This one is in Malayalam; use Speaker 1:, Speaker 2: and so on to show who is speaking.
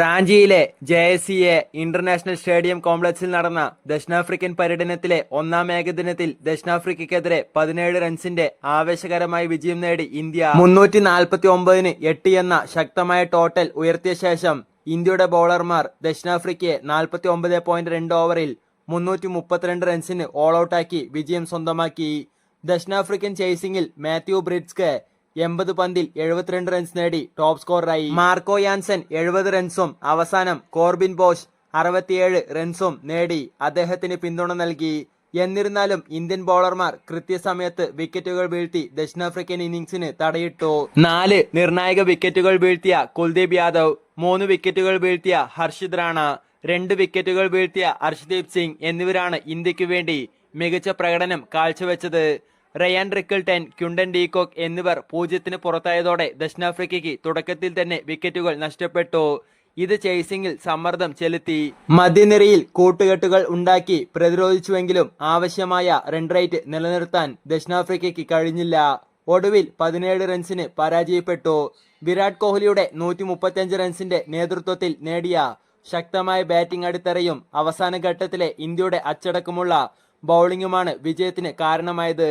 Speaker 1: റാഞ്ചിയിലെ J S C A international stadium കോംപ്ലക്സിൽ നടന്ന ദക്ഷിണാഫ്രിക്കൻ പര്യടനത്തിലെ ഒന്നാം ഏകദിനത്തിൽ ദക്ഷിണാഫ്രിക്കയ്ക്കെതിരെ പതിനേഴ് റൺസിന്റെ ആവേശകരമായ വിജയം നേടി ഇന്ത്യ. മുന്നൂറ്റി നാൽപ്പത്തി ഒമ്പതിന് എട്ട് എന്ന ശക്തമായ ടോട്ടൽ ഉയർത്തിയ ശേഷം ഇന്ത്യയുടെ ബൗളർമാർ ദക്ഷിണാഫ്രിക്കയെ നാൽപ്പത്തി ഒമ്പത് പോയിന്റ് രണ്ട് ഓവറിൽ മുന്നൂറ്റി മുപ്പത്തിരണ്ട് റൺസിന് ഓൾ ഔട്ടാക്കി വിജയം സ്വന്തമാക്കി. ദക്ഷിണാഫ്രിക്കൻ ചേസിംഗിൽ മാത്യു ബ്രിഡ്സ്ക് എൺപത് പന്തിൽ എഴുപത്തിരണ്ട് റൺസ് നേടി ടോപ്പ് സ്കോററായി മാർക്കോ യാൻസൻ എഴുപത് റൺസും അവസാനം കോർബിൻ ബോഷ് അറുപത്തിയേഴ് റൺസും നേടി അദ്ദേഹത്തിന് പിന്തുണ നൽകി. എന്നിരുന്നാലും ഇന്ത്യൻ ബോളർമാർ കൃത്യസമയത്ത് വിക്കറ്റുകൾ വീഴ്ത്തി ദക്ഷിണാഫ്രിക്കൻ ഇന്നിംഗ്സിന് തടയിട്ടു. നാല് നിർണായക വിക്കറ്റുകൾ വീഴ്ത്തിയ കുൽദീപ് യാദവ് മൂന്ന് വിക്കറ്റുകൾ വീഴ്ത്തിയ ഹർഷിത് റാണ രണ്ട് വിക്കറ്റുകൾ വീഴ്ത്തിയ ഹർഷ്ദീപ് സിംഗ് എന്നിവരാണ് ഇന്ത്യയ്ക്ക് വേണ്ടി മികച്ച പ്രകടനം കാഴ്ചവെച്ചത്. റയാൻ റിക്കിൾട്ടൻ ക്യുണ്ടൻ ഡീകോക്ക് എന്നിവർ പൂജ്യത്തിന് പുറത്തായതോടെ ദക്ഷിണാഫ്രിക്കയ്ക്ക് തുടക്കത്തിൽ തന്നെ വിക്കറ്റുകൾ നഷ്ടപ്പെട്ടു. ഇത് ചേസിംഗിൽ സമ്മർദ്ദം ചെലുത്തി. മധ്യനിരയിൽ കൂട്ടുകെട്ടുകൾ ഉണ്ടാക്കി പ്രതിരോധിച്ചുവെങ്കിലും ആവശ്യമായ റൺ റേറ്റ് നിലനിർത്താൻ ദക്ഷിണാഫ്രിക്കയ്ക്ക് കഴിഞ്ഞില്ല. ഒടുവിൽ പതിനേഴ് റൺസിന് പരാജയപ്പെട്ടു. വിരാട് കോഹ്ലിയുടെ നൂറ്റി മുപ്പത്തിയഞ്ച് റൺസിന്റെ നേതൃത്വത്തിൽ നേടിയ ശക്തമായ ബാറ്റിംഗ് അടിത്തറയും അവസാന ഘട്ടത്തിലെ ഇന്ത്യയുടെ അച്ചടക്കമുള്ള ബൗളിംഗുമാണ് വിജയത്തിന് കാരണമായത്.